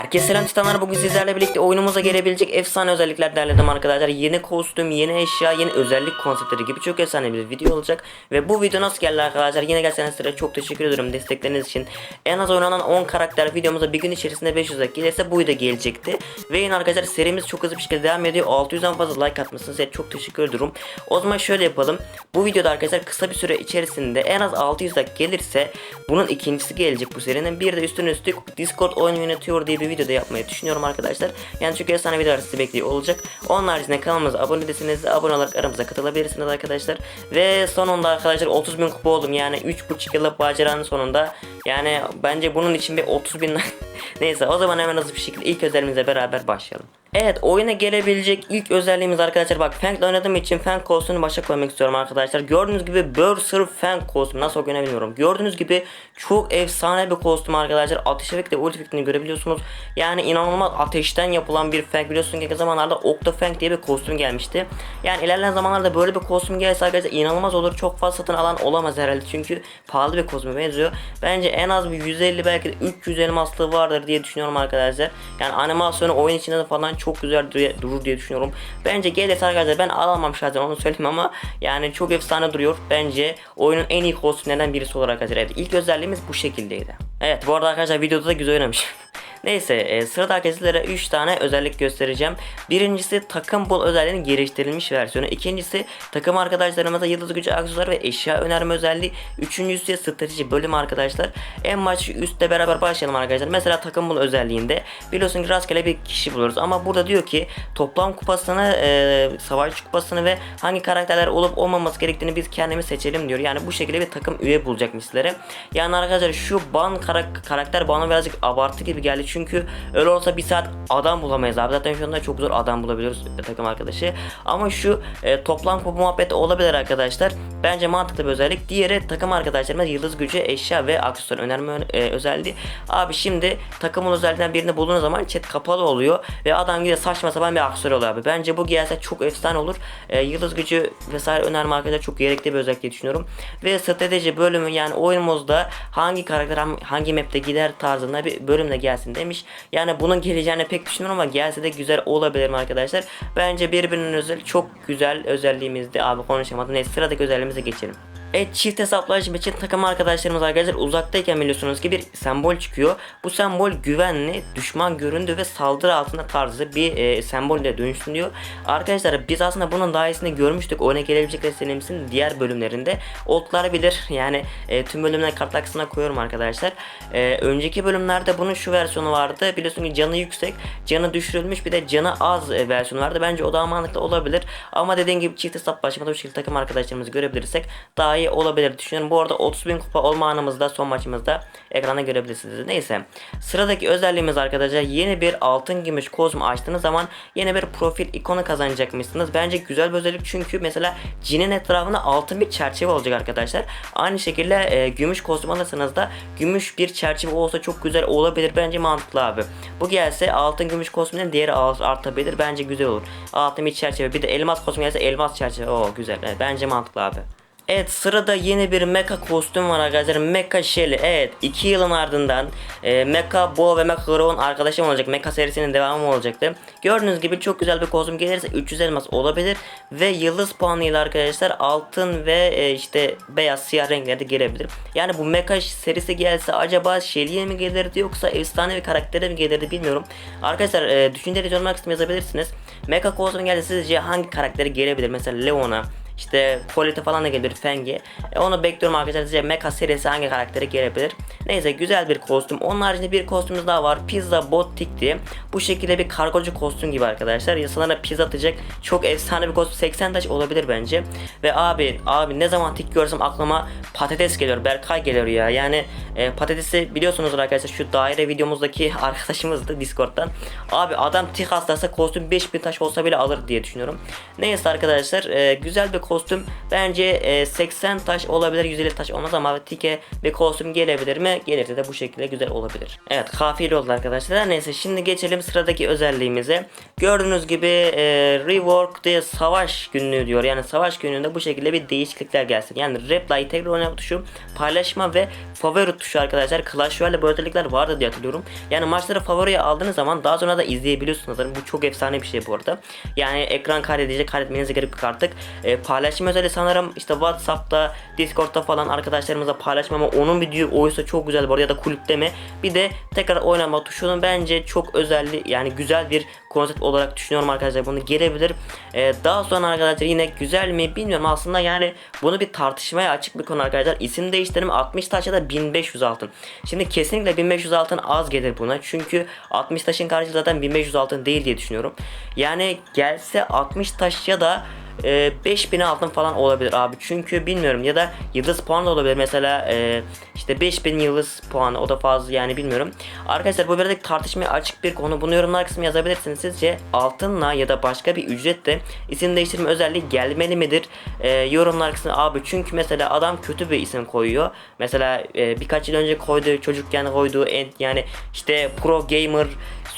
Herkese selam titanlar bugün sizlerle birlikte oyunumuza gelebilecek efsane özellikler derledim arkadaşlar. Yeni kostüm, yeni eşya, yeni özellik konseptleri gibi çok efsane bir video olacak. Ve bu video nasıl geldi arkadaşlar? Yine gelseniz size çok teşekkür ediyorum destekleriniz için. En az oynanan 10 karakter videomuza bir gün içerisinde 500 like gelirse bu da gelecekti. Ve yine arkadaşlar serimiz çok hızlı bir şekilde devam ediyor. 600'den fazla like atmışsınız. Size çok teşekkür ediyorum. O zaman şöyle yapalım. Bu videoda arkadaşlar kısa bir süre içerisinde en az 600 like gelirse bunun ikincisi gelecek bu serinin. Bir de üstüne üstlük Discord oyun yönetiyor diye bir videoda yapmayı düşünüyorum arkadaşlar. Yani çünkü efsane videolar sizi bekliyor olacak. Onun haricinde kanalımıza abone değilseniz de abone olarak aramıza katılabilirsiniz arkadaşlar. Ve sonunda arkadaşlar 30 bin kupa oldum. Yani 3,5 yıllık maceranın sonunda. Yani bence bunun için bir 30 bin Neyse o zaman hemen hızlı bir şekilde ilk özelliğimizle beraber başlayalım. Evet oyuna gelebilecek ilk özelliğimiz arkadaşlar bak Fang'la oynadığım için Fang kostümünü başa koymak istiyorum arkadaşlar. Gördüğünüz gibi Berserk Fang kostümü nasıl okuduğunu bilmiyorum. Gördüğünüz gibi çok efsane bir kostüm arkadaşlar. Ateş efekti ulti efektini görebiliyorsunuz. Yani inanılmaz ateşten yapılan bir Fang biliyorsunuz ki zamanlarda Octo Fang diye bir kostüm gelmişti. Yani ilerleyen zamanlarda böyle bir kostüm gelse arkadaşlar inanılmaz olur. Çok fazla satın alan olamaz herhalde çünkü pahalı bir kostüme benziyor. Bence en az bir 150 belki de 300 elmaslığı vardır diye düşünüyorum arkadaşlar. Yani animasyonu oyun içinde de falan çok güzel dur- durur diye düşünüyorum. Bence gelirse arkadaşlar ben alamam şahsen onu söyleyeyim ama yani çok efsane duruyor. Bence oyunun en iyi kostümlerinden birisi olarak arkadaşlar. Evet, ilk özelliğimiz bu şekildeydi. Evet bu arada arkadaşlar videoda da güzel oynamış. Neyse e, sıradaki sizlere 3 tane özellik göstereceğim. Birincisi takım bol özelliğinin geliştirilmiş versiyonu. İkincisi takım arkadaşlarımıza yıldız gücü aksesuar ve eşya önerme özelliği. Üçüncüsü strateji bölüm arkadaşlar. En baş üstte beraber başlayalım arkadaşlar. Mesela takım bol özelliğinde biliyorsun ki rastgele bir kişi buluyoruz. Ama burada diyor ki toplam kupasını, e, savaşçı kupasını ve hangi karakterler olup olmaması gerektiğini biz kendimiz seçelim diyor. Yani bu şekilde bir takım üye bulacak sizlere. Yani arkadaşlar şu ban karak- karakter bana birazcık abartı gibi geldi. Çünkü öyle olsa bir saat adam bulamayız abi. Zaten şu anda çok zor adam bulabiliyoruz e, takım arkadaşı. Ama şu e, toplam kupa muhabbeti olabilir arkadaşlar. Bence mantıklı bir özellik. Diğeri takım arkadaşlarımız yıldız gücü, eşya ve aksesuar önerme e, özelliği. Abi şimdi takımın özelliğinden birini bulduğunuz zaman chat kapalı oluyor ve adam gidiyor saçma sapan bir aksesuar oluyor abi. Bence bu gelse çok efsane olur. E, yıldız gücü vesaire önerme arkadaşlar çok gerekli bir özellik diye düşünüyorum. Ve strateji bölümü yani oyunumuzda hangi karakter hangi map'te gider tarzında bir bölümde gelsin demiş. Yani bunun geleceğini pek düşünmüyorum ama gelse de güzel olabilir arkadaşlar. Bence birbirinin özel çok güzel özelliğimizdi. Abi konuşamadım. Neyse sıradaki özelliğimize geçelim. Evet çift hesaplaşma için takım arkadaşlarımız arkadaşlar uzaktayken biliyorsunuz ki bir sembol çıkıyor. Bu sembol güvenli, düşman göründü ve saldırı altında tarzı bir e, sembolle dönüşsün diyor. Arkadaşlar biz aslında bunun daha iyisini görmüştük. Oyuna gelebilecek serimizin diğer bölümlerinde. Otlar bilir yani e, tüm bölümler kart aksına koyuyorum arkadaşlar. E, önceki bölümlerde bunun şu versiyonu vardı. Biliyorsun ki canı yüksek, canı düşürülmüş bir de canı az e, versiyonu vardı. Bence o daha mantıklı olabilir. Ama dediğim gibi çift hesaplaşmada bu şekilde takım arkadaşlarımızı görebilirsek daha olabilir düşünüyorum. Bu arada 30 bin kupa olma anımızda son maçımızda ekranda görebilirsiniz. Neyse. Sıradaki özelliğimiz arkadaşlar yeni bir altın gümüş kozmu açtığınız zaman yeni bir profil ikonu kazanacakmışsınız. Bence güzel bir özellik çünkü mesela cinin etrafında altın bir çerçeve olacak arkadaşlar. Aynı şekilde e, gümüş kostüm alırsanız da gümüş bir çerçeve olsa çok güzel olabilir. Bence mantıklı abi. Bu gelse altın gümüş kostümün değeri art- artabilir. Bence güzel olur. Altın bir çerçeve. Bir de elmas kostüm gelse elmas çerçeve. Oo güzel. Evet, bence mantıklı abi. Evet sırada yeni bir mecha kostüm var arkadaşlar. Mecha Shelly. Evet 2 yılın ardından e, Mecha Bo ve Mecha Grown arkadaşım olacak. Mecha serisinin devamı olacaktı. Gördüğünüz gibi çok güzel bir kostüm gelirse 300 elmas olabilir. Ve yıldız puanıyla arkadaşlar altın ve e, işte beyaz siyah renklerde gelebilir. Yani bu Mecha serisi gelse acaba Shelly'e mi gelirdi yoksa efsane bir karaktere mi gelirdi bilmiyorum. Arkadaşlar e, düşüncelerinizi yorumlar kısmına yazabilirsiniz. Mecha kostüm gelse sizce hangi karaktere gelebilir? Mesela Leon'a işte Colette falan da gelebilir Feng'i. E, onu bekliyorum arkadaşlar. Sizce Mecha serisi hangi karaktere gelebilir? Neyse güzel bir kostüm. Onun haricinde bir kostümümüz daha var. Pizza Bot Tick. Bu şekilde bir kargocu kostüm gibi arkadaşlar. Yasalarına pizza atacak. Çok efsane bir kostüm. 80 taş olabilir bence. Ve abi abi ne zaman tik görsem aklıma patates geliyor. Berkay geliyor ya. Yani e, patatesi biliyorsunuz arkadaşlar şu daire videomuzdaki arkadaşımızdı Discord'dan. Abi adam tik hastası kostüm 5000 taş olsa bile alır diye düşünüyorum. Neyse arkadaşlar e, güzel bir kostüm bence e, 80 taş olabilir 150 taş olmaz ama tike bir kostüm gelebilir mi? Gelirse de bu şekilde güzel olabilir. Evet kafiyeli oldu arkadaşlar. Neyse şimdi geçelim sıradaki özelliğimize. Gördüğünüz gibi e, rework the savaş günlüğü diyor. Yani savaş günlüğünde bu şekilde bir değişiklikler gelsin. Yani reply tekrar oynama tuşu, paylaşma ve favori tuşu arkadaşlar. Clash Royale'de bu özellikler vardı diye hatırlıyorum. Yani maçları favoriye aldığınız zaman daha sonra da izleyebiliyorsunuz. Bu çok efsane bir şey bu arada. Yani ekran kaydedecek kaydetmenize gerek yok artık. E, paylaşma özelliği sanırım işte Whatsapp'ta, Discord'da falan arkadaşlarımızla paylaşma ama onun video oysa çok güzel bu arada ya da kulüpte mi? Bir de tekrar oynama tuşunun bence çok özelliği yani güzel bir konsept olarak düşünüyorum arkadaşlar. Bunu gelebilir. E, daha sonra arkadaşlar yine güzel mi bilmiyorum aslında yani bunu bir tartışmaya açık bir konu arkadaşlar. İsim değiştirme 60 taş ya da 1500 altın. Şimdi kesinlikle 1500 altın az gelir buna. Çünkü 60 taşın karşılığı zaten 1500 altın değil diye düşünüyorum. Yani gelse 60 taş ya da e, 5000 altın falan olabilir abi. Çünkü bilmiyorum ya da yıldız puan da olabilir. Mesela e, işte 5000 yıldız puanı o da fazla yani bilmiyorum. Arkadaşlar bu birazcık tartışmaya açık bir konu. Bunu yorumlar kısmına yazabilirsiniz. Sizce altınla ya da başka bir ücretle isim değiştirme özelliği gelmeli midir? E, yorumlar kısmına abi çünkü mesela adam kötü bir isim koyuyor. Mesela e, birkaç yıl önce koyduğu çocukken koyduğu yani işte pro gamer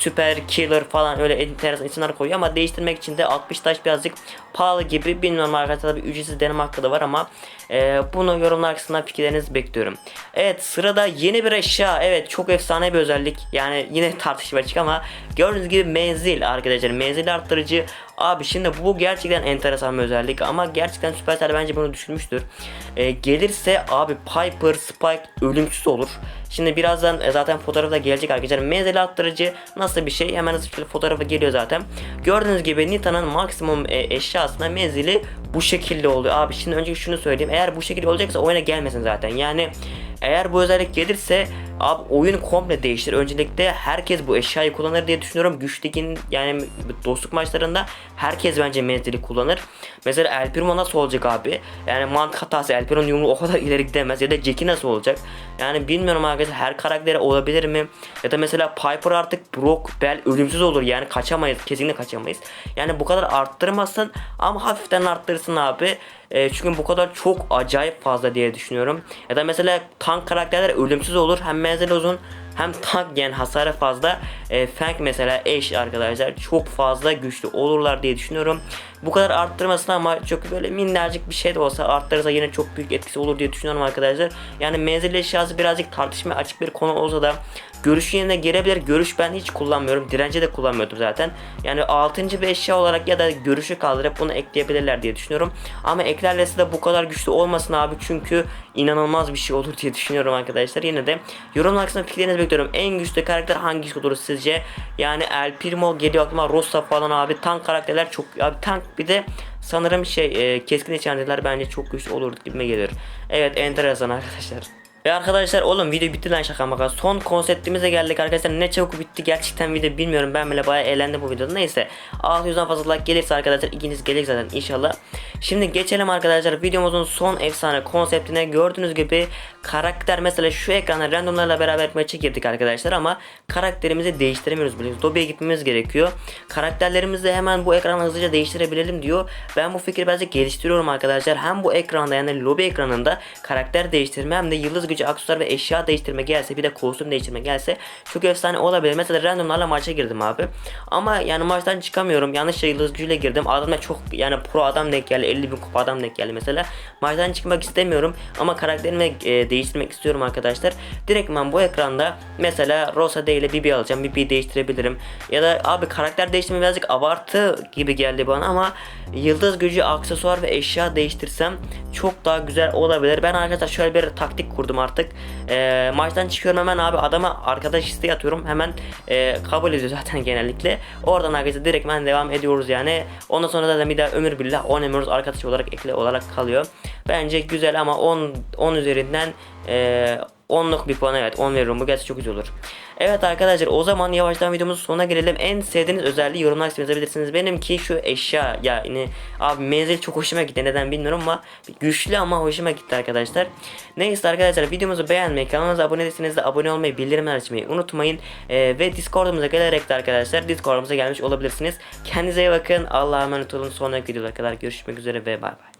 süper killer falan öyle enteresan isimler koyuyor ama değiştirmek için de 60 taş birazcık pahalı gibi bilmiyorum arkadaşlar bir ücretsiz deneme hakkı da var ama e, bunu yorumlar kısmından fikirlerinizi bekliyorum. Evet sırada yeni bir eşya evet çok efsane bir özellik yani yine tartışma açık ama gördüğünüz gibi menzil arkadaşlar menzil arttırıcı Abi şimdi bu gerçekten enteresan bir özellik ama gerçekten Supercell bence bunu düşünmüştür. E, gelirse abi Piper Spike ölümsüz olur. Şimdi birazdan e, zaten fotoğrafı da gelecek arkadaşlar. Menzil arttırıcı nasıl bir şey? Hemen hızlı şekilde fotoğrafı geliyor zaten. Gördüğünüz gibi Nita'nın maksimum e, eşyasına menzili bu şekilde oluyor. Abi şimdi önce şunu söyleyeyim. Eğer bu şekilde olacaksa oyuna gelmesin zaten. Yani eğer bu özellik gelirse abi oyun komple değiştir. Öncelikle herkes bu eşyayı kullanır diye düşünüyorum. Güçtekin yani dostluk maçlarında herkes bence menzili kullanır. Mesela El Primo nasıl olacak abi? Yani mantık hatası El Primo'nun yumruğu o kadar ileri gidemez. Ya da Jack'i nasıl olacak? Yani bilmiyorum arkadaşlar her karaktere olabilir mi? Ya da mesela Piper artık Brock, Bell ölümsüz olur. Yani kaçamayız. Kesinlikle kaçamayız. Yani bu kadar arttırmasın ama hafiften arttırsın abi. E, çünkü bu kadar çok acayip fazla diye düşünüyorum. Ya da mesela tank karakterler ölümsüz olur. Hem menzili uzun hem tank yani hasarı fazla. E, Fang mesela eş arkadaşlar çok fazla güçlü olurlar diye düşünüyorum. Bu kadar arttırmasın ama çok böyle minnacık bir şey de olsa arttırırsa yine çok büyük etkisi olur diye düşünüyorum arkadaşlar. Yani menzil eşyası birazcık tartışma açık bir konu olsa da görüş yerine gelebilir. Görüş ben hiç kullanmıyorum. Dirence de kullanmıyordum zaten. Yani 6. bir eşya olarak ya da görüşü kaldırıp bunu ekleyebilirler diye düşünüyorum. Ama eklerlesi de bu kadar güçlü olmasın abi çünkü inanılmaz bir şey olur diye düşünüyorum arkadaşlar. Yine de yorumlar kısmında fikirlerinizi bekliyorum. En güçlü karakter hangisi olur sizce? Yani El Primo geliyor aklıma Rosa falan abi. Tank karakterler çok abi tank bir de sanırım şey e, keskin içerdiler bence çok güçlü olur gibime gelir. Evet enteresan arkadaşlar. Ve arkadaşlar oğlum video bitti lan şaka maka. Son konseptimize geldik arkadaşlar. Ne çabuk bitti gerçekten video bilmiyorum. Ben bile bayağı eğlendim bu videoda. Neyse 600'den fazla like gelirse arkadaşlar ikiniz gelecek zaten inşallah. Şimdi geçelim arkadaşlar videomuzun son efsane konseptine. Gördüğünüz gibi karakter mesela şu ekrana randomlarla beraber maça girdik arkadaşlar ama karakterimizi değiştiremiyoruz biliyorsunuz. Lobby'ye gitmemiz gerekiyor. Karakterlerimizi hemen bu ekrana hızlıca değiştirebilelim diyor. Ben bu fikri birazcık geliştiriyorum arkadaşlar. Hem bu ekranda yani lobby ekranında karakter değiştirme hem de yıldız gücü aksesuar ve eşya değiştirme gelse bir de kostüm değiştirme gelse çok efsane olabilir. Mesela randomlarla maça girdim abi. Ama yani maçtan çıkamıyorum. Yanlış yıldız gücüyle girdim. Adamda çok yani pro adam denk geldi. 50 bin kupa adam denk geldi mesela. Maçtan çıkmak istemiyorum. Ama karakterimi e, değiştirmek istiyorum arkadaşlar. Direkt ben bu ekranda mesela Rosa değil ile Bibi alacağım. Bibi'yi değiştirebilirim. Ya da abi karakter değiştirme birazcık abartı gibi geldi bana ama yıldız gücü aksesuar ve eşya değiştirsem çok daha güzel olabilir. Ben arkadaşlar şöyle bir taktik kurdum artık. E, maçtan çıkıyorum hemen abi adama arkadaş isteği atıyorum. Hemen e, kabul ediyor zaten genellikle. Oradan arkadaşlar direkt ben devam ediyoruz yani. Ondan sonra da bir daha ömür billah oynamıyoruz. Arkadaş olarak ekle olarak kalıyor. Bence güzel ama 10 10 üzerinden e, 10'luk bir puan evet 10 veriyorum bu gerçekten çok güzel olur. Evet arkadaşlar o zaman yavaştan videomuzun sonuna gelelim. En sevdiğiniz özelliği yorumlar kısmına yazabilirsiniz. Benimki şu eşya yani abi menzil çok hoşuma gitti neden bilmiyorum ama güçlü ama hoşuma gitti arkadaşlar. Neyse arkadaşlar videomuzu beğenmeyi kanalımıza abone değilseniz de abone olmayı bildirimler açmayı unutmayın. Ee, ve discordumuza gelerek de arkadaşlar discordumuza gelmiş olabilirsiniz. Kendinize iyi bakın Allah'a emanet olun sonraki videoda kadar görüşmek üzere ve bay bay.